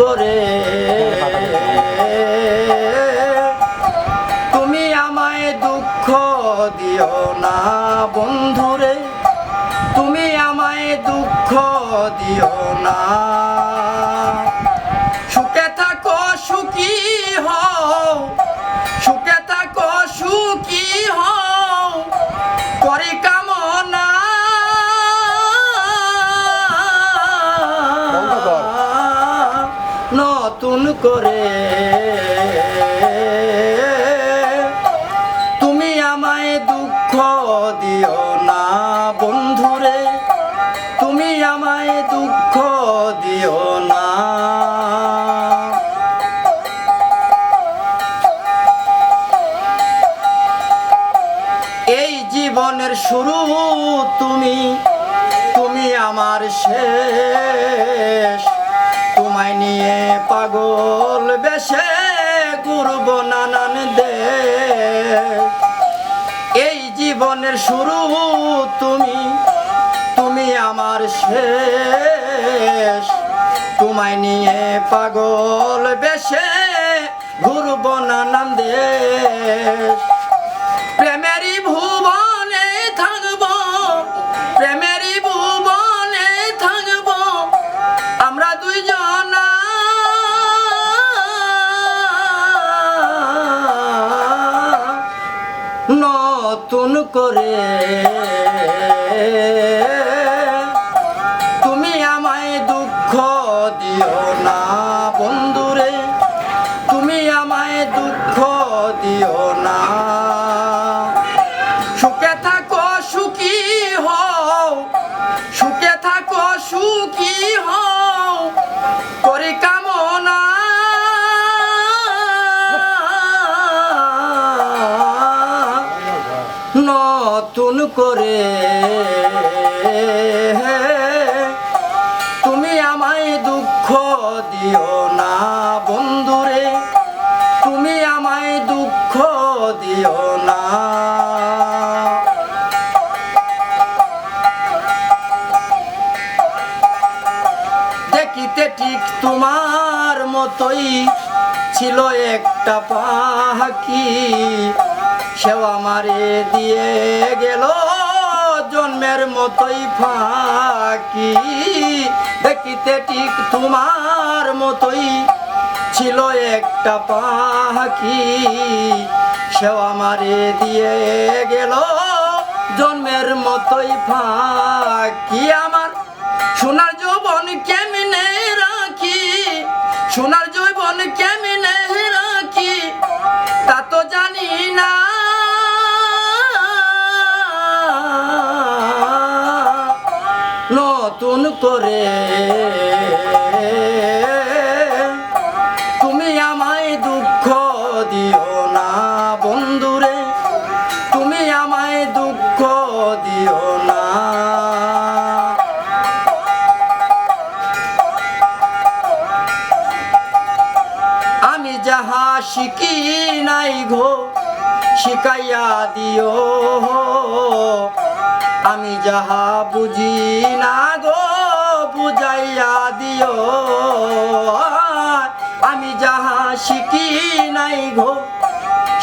করে। তুমি আমায় দুঃখ দিও না বন্ধুরে। তুমি আমায় দুঃখ দিও না নতুন করে। তুমি আমায় দুঃখ দিও না বন্ধুরে। তুমি আমায় দুঃখ দিও না। এই জীবনের শুরু তুমি তুমি আমার শেষ। তোমায় নিয়ে পাগল বেশে ঘুরব নানান দেশ। এই জীবনের শুরু তুমি তুমি আমার শেষ। তোমায় নিয়ে পাগল বেশে ঘুরব নানান দেশ। নতুন করে। তুমি আমায় দুঃখ দিও না বন্ধুরে। তুমি আমায় দুঃখ দিও না। সুখে থাকো, সুখী হও। সুখে থাকো, সুখী হও। নতুন করে। তুমি আমায় দুঃখ দিও না বন্ধুরে। তুমি আমায় দুঃখ দিও না। দেখিতে ঠিক তোমার মতোই ছিল একটা পাখি। সেও আমারে দিয়ে গেল জন্মের মতোই ফাঁকি। দেখিতে ঠিক তোমার মতোই ছিল একটা পাখি। সেও আমারে দিয়ে গেল জন্মের মতোই ফাঁকি। আমার সোনার যৌবন কেমনে রাখি? সোনার যৌবন কেমনে নতুন তুমি আমায় দুঃখ দিও না বন্ধুরে। তুমি আমায় দুঃখ দিও না। আমি যাহা শিখি নাই গো, শিখাইয়া দিও। আমি যাহা বুঝি না গো বুঝাইয়া দিও। আমি যাহা শিখি নাই গো,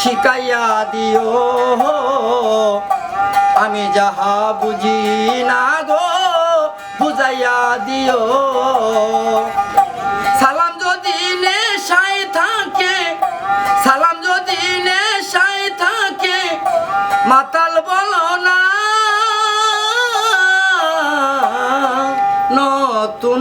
শিখাইয়া দিও। আমি যাহা বুঝি না গো, বুঝাইয়া দিও।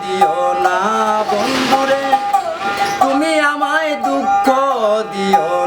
দিও না বন্ধুরে তুমি আমায় দুঃখ দিও